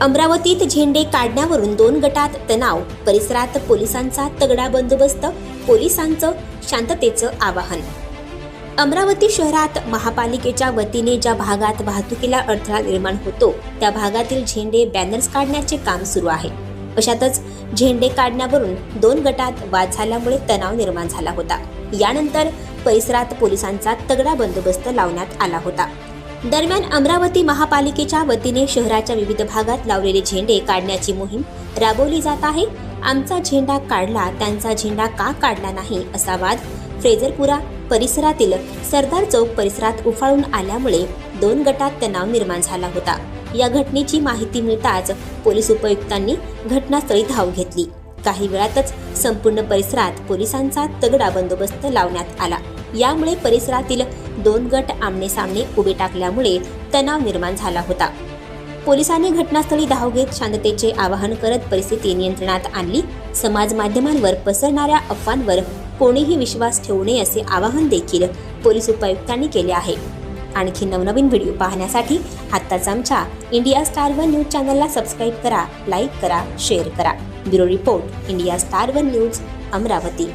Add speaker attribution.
Speaker 1: अमरावतीत झेंडे काढण्यावरून दोन गटात तणाव. परिसरात पोलिसांचा तगडा बंदोबस्त पोलिसांचं शांततेचं आवाहन. अमरावती शहरात महापालिकेच्या वतीने ज्या भागात वाहतुकीला अडथळा निर्माण होतो त्या भागातील झेंडे बॅनर्स काढण्याचे काम सुरू आहे. अशातच झेंडे काढण्यावरून दोन गटात वाद झाल्यामुळे तणाव निर्माण झाला होता. यानंतर परिसरात पोलिसांचा तगडा बंदोबस्त लावण्यात आला होता. दरम्यान अमरावती महापालिकेच्या वतीने शहराच्या विविध भागात लावलेले झेंडे काढण्याची मोहीम राबवली जात आहे. आमचा झेंडा काढला त्यांचा झेंडा का काढला नाही असा वाद फ्रेझरपुरा परिसरातील सरदार चौक परिसरात उफाळून आल्यामुळे दोन गटात तणाव निर्माण झाला होता. या घटनेची माहिती मिळताच पोलीस उपयुक्तांनी घटनास्थळी धाव घेतली. काही वेळातच संपूर्ण परिसरात पोलिसांचा तगडा बंदोबस्त लावण्यात आला. यामुळे परिसरातील दोन गट आमने सामने उभे टाकल्यामुळे तणाव निर्माण झाला होता. पोलिसांनी घटनास्थळी धाव घेत शांततेचे आवाहन करत परिस्थिती नियंत्रणात आणली. समाज माध्यमांवर पसरणाऱ्या अफवांवर कोणीही विश्वास ठेवू नये असे आवाहन देखील पोलीस उपायुक्तांनी केले आहे. आणखी नवनवीन व्हिडिओ पाहण्यासाठी आत्ताच आमच्या इंडिया स्टार वन न्यूज चॅनलला सबस्क्राईब करा लाईक करा शेअर करा. Bureau report India Star One News Amravati.